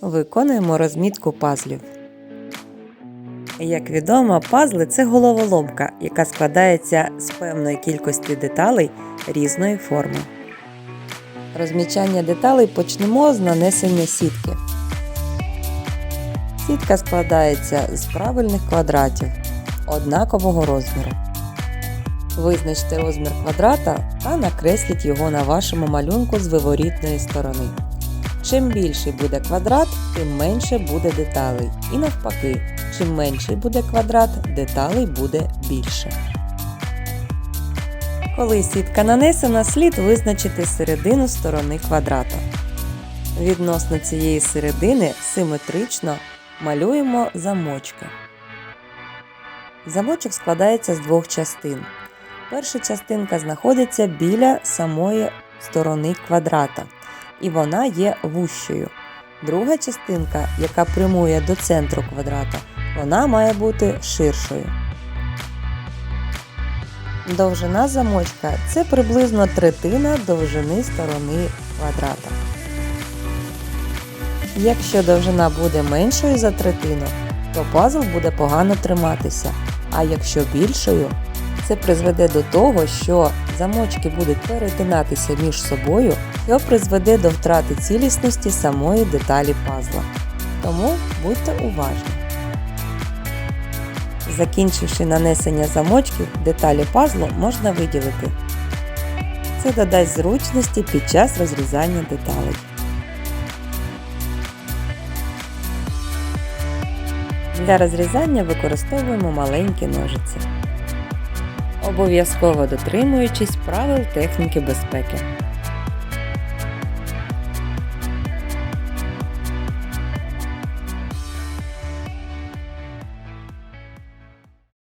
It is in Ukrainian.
Виконуємо розмітку пазлів. Як відомо, пазли це головоломка, яка складається з певної кількості деталей різної форми. Розмічання деталей почнемо з нанесення сітки. Сітка складається з правильних квадратів однакового розміру. Визначте розмір квадрата та накресліть його на вашому малюнку з виворітної сторони. Чим більший буде квадрат, тим менше буде деталей. І навпаки, чим менший буде квадрат, деталей буде більше. Коли сітка нанесена, слід визначити середину сторони квадрата. Відносно цієї середини симетрично малюємо замочки. Замочок складається з двох частин. Перша частинка знаходиться біля самої сторони квадрата, і вона є вущою. Друга частинка, яка прямує до центру квадрата, вона має бути ширшою. Довжина замочка це приблизно третина довжини сторони квадрата. Якщо довжина буде меншою за третину, то пазл буде погано триматися, а якщо більшою, це призведе до того, що замочки будуть перетинатися між собою, що призведе до втрати цілісності самої деталі пазла. Тому будьте уважні. Закінчивши нанесення замочків, деталі пазлу можна виділити. Це додасть зручності під час розрізання деталей. Для розрізання використовуємо маленькі ножиці. Обов'язково дотримуючись правил техніки безпеки.